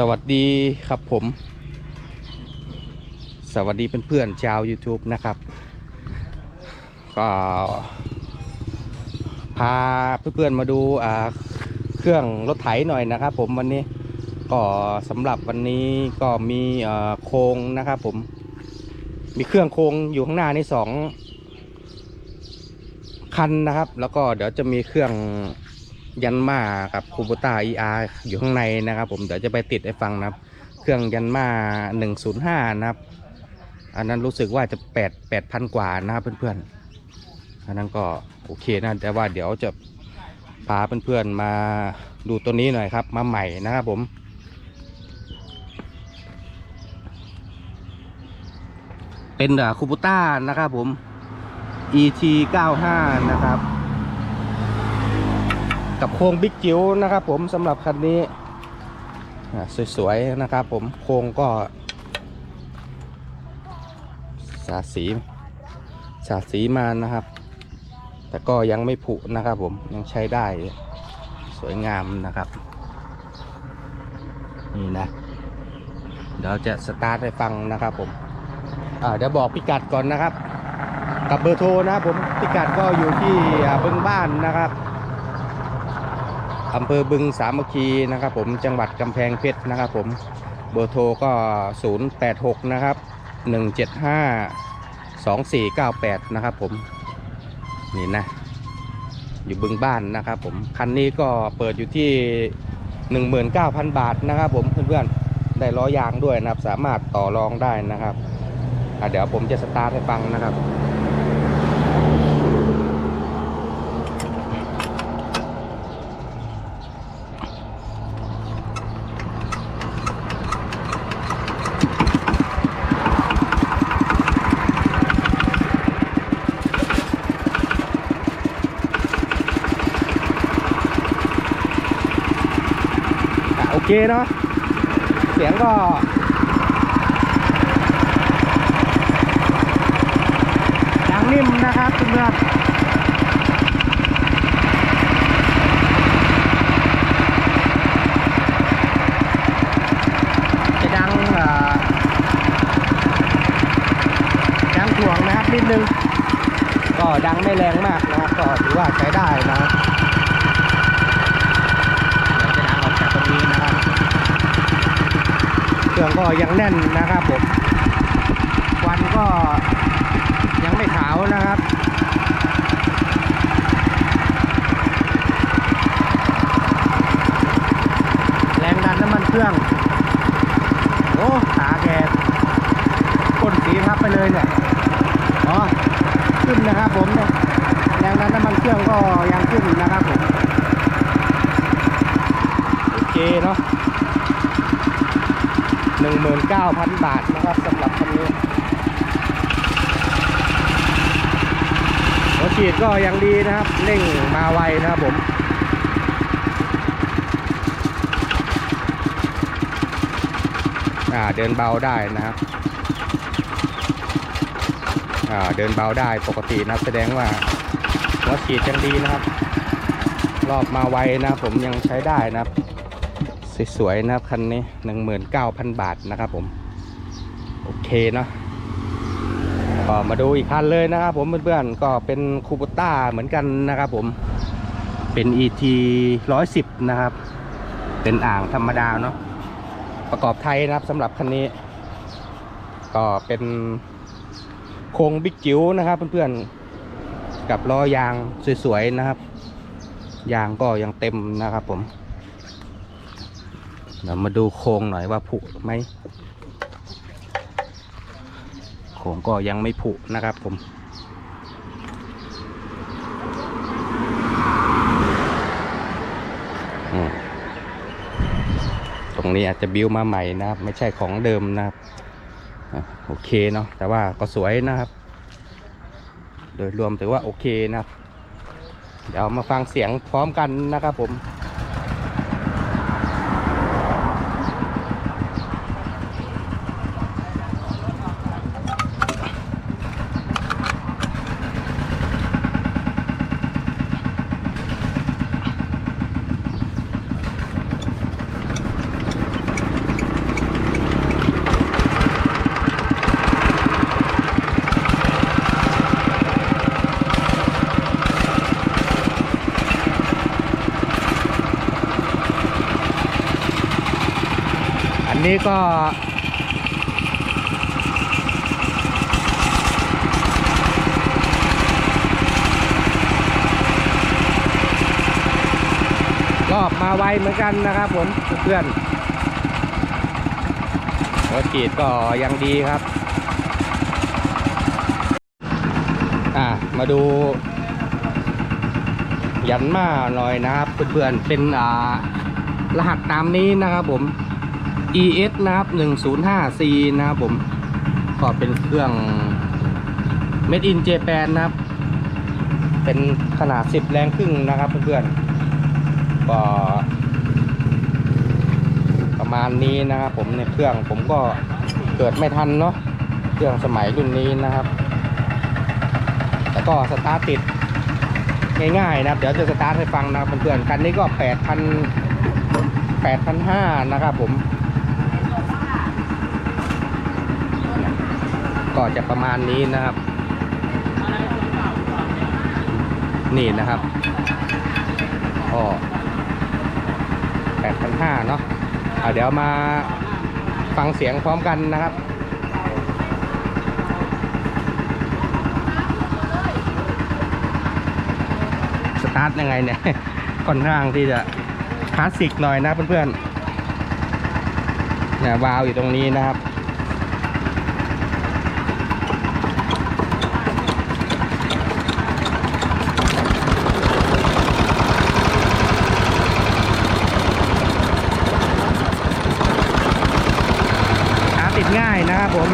สวัสดีครับผม สวัสดีเพื่อนๆชาว YouTube นะครับ ก็พาเพื่อนๆมาดูเครื่องรถไถหน่อยนะครับผมวันนี้ก็สำหรับวันนี้ก็มีโครงนะครับผม มีเครื่องโครงอยู่ข้างหน้านี่สองคันนะครับ แล้วก็เดี๋ยวจะมีเครื่อง ยันมากับคูโบต้า ER อยู่ข้างในนะครับผมเดี๋ยวจะไปติดให้ฟังนะครับ เครื่องยันมา105นะครับ อันนั้นรู้สึกว่าจะ8 8,000กว่านะครับเพื่อนๆอันนั้นก็โอเคนะแต่ว่าเดี๋ยวจะพาเพื่อนๆมาดูตัวนี้หน่อยครับ มาใหม่นะครับผมเป็นคูบูต้านะครับผม ET 95 นะครับ กับโครงบิ๊กจิ๋วนะครับผมสำหรับคันนี้สวยๆนะครับผมโครงก็สาดสีสาดสีมานะครับ แต่ก็ยังไม่ผุนะครับผมยังใช้ได้สวยงามนะครับนี่นะเดี๋ยวจะสตาร์ทให้ฟังนะครับผมเดี๋ยวบอกพิกัดก่อนนะครับ กับเบอร์โทรนะครับผมพิกัดก็อยู่ที่อ่าบึงบ้านนะครับ อำเภอบึงสามัคคีนะครับผมจังหวัดกำแพงเพชรนะครับผมเบอร์โทรก็ 086 นะครับ 175 2498 นะครับผมนี่นะ อยู่บึงบ้านนะครับผมคันนี้ก็เปิดอยู่ที่ 19,000 บาทนะครับผมเพื่อนๆได้ล้อยางด้วยนะครับ สามารถต่อรองได้นะครับเดี๋ยวผมจะสตาร์ทให้ฟังนะครับ เคเนาะเสียงก็ดังนิ่มนะครับเพื่อนๆจะดังเอ่อดังถ่วงนะครับนิดนึง ก็ดังไม่แรงมากนะครับ ก็ถือว่าใช้ได้นะครับ เดี๋ยวจะดังออกจากตรงนี้นะครับ เครื่องก็ ยังแน่นนะครับผมควันก็ยังไม่ขาวนะครับแรงดันน้ำมันเครื่องโอ้ขาแกพ่นสีทับไปเลยเนี่ยอ๋อขึ้นนะครับผมเนี่ยแรงดันน้ำมันเครื่องก็ยังขึ้นนะครับผมโอเคเนาะ หนึ่งหมื่นเก้าพันบาทนะครับสำหรับคันนี้หัวฉีดก็ยังดีนะครับเร่งมาไวนะครับผมอ่าเดินเบาได้นะครับอ่าเดินเบาได้ปกตินะครับ แสดงว่าหัวฉีดยังดีนะครับ รอบมาไวนะครับผมยังใช้ได้นะครับ สวยๆนะครับคันนี้19,000บาทนะครับผม โอเคเนาะก็มาดูอีกคันเลยนะครับผมเพื่อนๆก็เป็นคูปต้าเหมือนกันนะครับผมเป็น ET 110 นะครับ เป็นอ่างธรรมดาเนาะประกอบไทยนะครับสำหรับคันนี้ ก็เป็นโครงบิ๊กจิ๋วนะครับเพื่อนๆกับล้อยางสวยๆนะครับ ยางก็ยังเต็มนะครับผม เดี๋ยวมาดูโครงหน่อยว่าผุไหมโครงก็ยังไม่ผุนะครับผมตรงนี้อาจจะบิวมาใหม่นะครับ ไม่ใช่ของเดิมนะครับโอเคเนาะแต่ว่าก็สวยนะครับ โดยรวมถือว่าโอเคนะครับ เดี๋ยวมาฟังเสียงพร้อมกันนะครับผม นี้ก็ รอบมาไวเหมือนกันนะครับผมเพื่อนหัวฉีดก็ยังดีครับ อะ มาดู ยันมาหน่อยนะครับเพื่อนๆเป็นอ่ารหัสตามนี้นะครับผม ES นะครับ 105C นะครับผมก็เป็นเครื่อง Made in Japan นะครับ เป็นขนาด 10 แรงครึ่งนะครับเพื่อนๆก็ประมาณนี้นะครับผมในเครื่องผมก็เกิดไม่ทันเนาะเครื่องสมัยรุ่นนี้นะครับ แล้วก็สตาร์ทติดง่ายๆนะครับ เดี๋ยวจะสตาร์ทให้ฟังนะครับเพื่อนๆคันนี้ก็ 8,000 8,500นะครับผม ก็จะประมาณนี้นะครับ นี่นะครับก็8,500เนาะเอาเดี๋ยวมาฟังเสียงพร้อมกันนะครับสตาร์ทยังไงเนี่ยค่อนข้างที่จะคลาสสิกหน่อยนะเพื่อนๆเนี่ยวาวอยู่ตรงนี้นะครับ ง่ายนะครับผม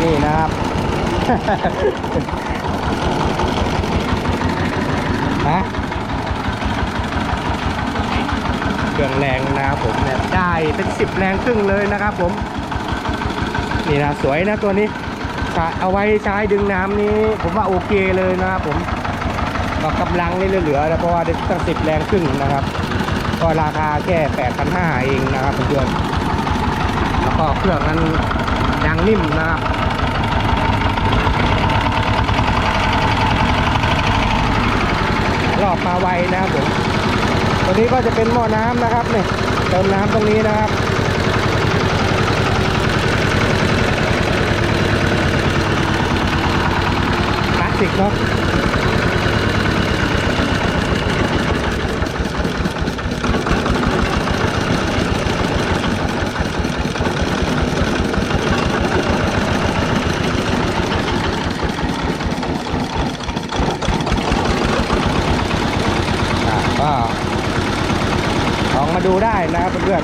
นี่นะครับ ฮะเครื่องแรงนะครับผมเนี่ยได้เป็นสิบแรงครึ่งเลยนะครับผม นี่นะสวยนะตัวนี้เอาไว้ใช้ดึงน้ำนี้ ผมว่าโอเคเลยนะครับผม ก็กำลังนี่เหลือๆนะเพราะว่าได้ตั้งสิบแรงครึ่งนะครับ ก็ราคาแค่แปดพันห้าเองนะครับเพื่อนแล้วก็เครื่องนั้นยางนิ่มนะครับรอบมาไวนะครับผมตัวนี้ก็จะเป็นหม้อน้ำนะครับเนี่ยเติมน้ำตรงนี้นะครับคลาสสิกเนาะก็ลองมาดูได้ นะครับเพื่อน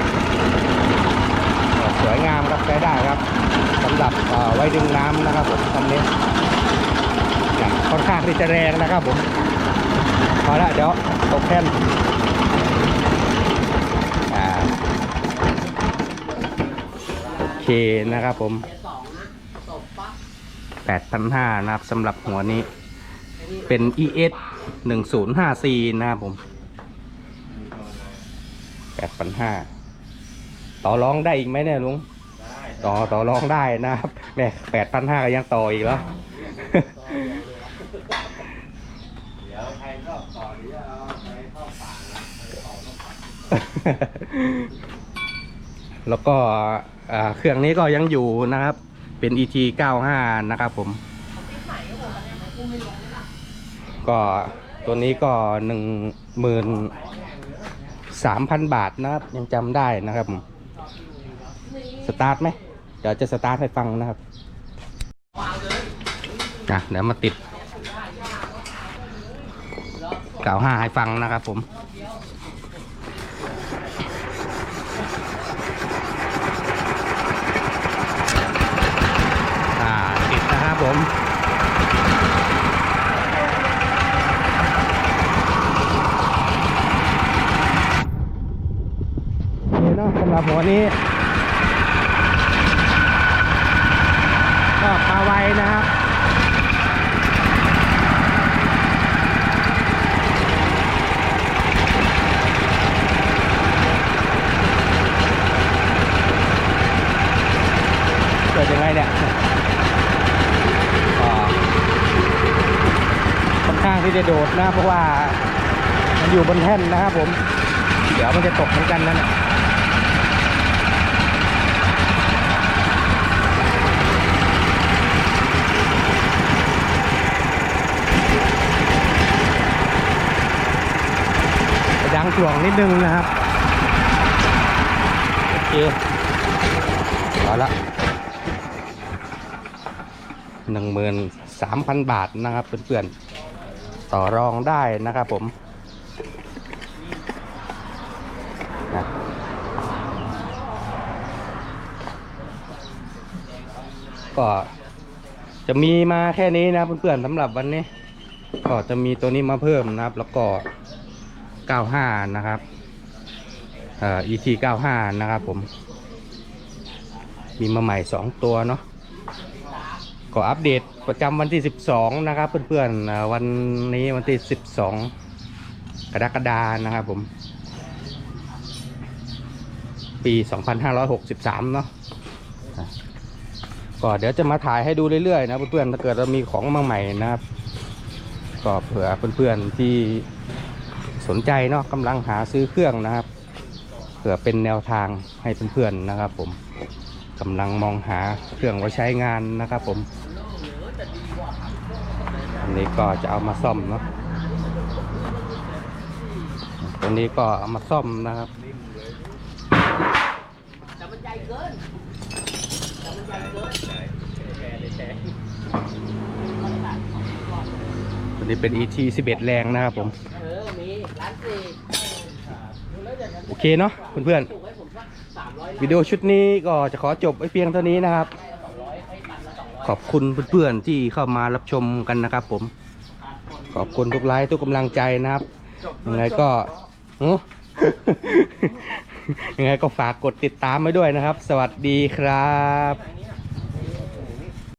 ๆสวยงามครับใช้ได้ครับสำหรับเอ่อไว้ดึงน้ำนะครับผมคันนี้ค่อนข้างที่จะแรงนะครับผมพอละเดี๋ยวตกแท่นโอเคนะครับผม8,500นะครับสำหรับหัวนี้เป็น ES 105C นะครับผม 8,500ต่อรองได้อีกไหมเนี่ยลุงต่อต่อรองได้นะครับแม่8,500ก็ยังต่ออีกแล้วเดี๋ยวใครชอบต่อเดี๋ยวเอาไปเข้าป่านะไปต่อเข้าป่าแล้วก็อ่าเครื่องนี้ก็ยังอยู่นะครับ เป็น ET 95 นะครับผม ก็ตัวนี้ก็หนึ่งหมื่น สามพันบาทนะครับ ยังจำได้นะครับสตาร์ทไหมเดี๋ยวจะสตาร์ทให้ฟังนะครับอะเดี๋ยวมาติดกล่าวห้าให้ฟังนะครับผมอ่าติดนะครับผม นี่เนาะสำหรับหัวนี้ก็พาไวนะครับเกิดยังไงเนี่ยค่อนข้างที่จะโดดนะเพราะว่ามันอยู่บนแท่นนะครับผม เดี๋ยวมันจะตกเหมือนกันนั่นางถ่วงนิดนึงนะครับโอเคเอาละหนึ่งหมื่นสามพันบาทนะครับเพื่อนๆต่อรองได้นะครับผมก็จะมีมาแค่นี้นะเพื่อนๆสำหรับวันนี้ ก็จะมีตัวนี้มาเพิ่มนะครับ แล้วก็ 95 นะครับเอ่อ ET 95 นะครับผม มีมาใหม่ 2 ตัวเนาะก็อัปเดตประจำวันที่ 12 นะครับ เพื่อนๆวันนี้วันที่ 12 กรกฎานะครับผม ปี 2563 เนาะอะก็เดี๋ยวจะมาถ่ายให้ดูเรื่อยๆนะเพื่อนๆถ้าเกิดเรามีของมาใหม่นะครับก็เผื่อเพื่อนๆที่ สนใจเนาะกำลังหาซื้อเครื่องนะครับเผื่อเป็นแนวทางให้เพื่อนๆนะครับ ผมกำลังมองหาเครื่องไว้ใช้งานนะครับ ผมอันนี้ก็จะเอามาซ่อมเนาะตัวนี้ก็เอามาซ่อมนะครับแต่มันใหญ่เกินแต่มันใหญ่เกินตัวนี้เป็น ET 11 แรงนะครับผมเออ โอเคเนาะเพื่อนๆวิดีโอชุดนี้ก็จะขอจบไว้เพียงเท่านี้นะครับ ขอบคุณเพื่อนๆที่เข้ามารับชมกันนะครับ ผม ขอบคุณทุกไลค์ทุกกำลังใจนะครับยังไงก็ยังไงก็ฝากกดติดตามไว้ด้วยนะครับ สวัสดีครับ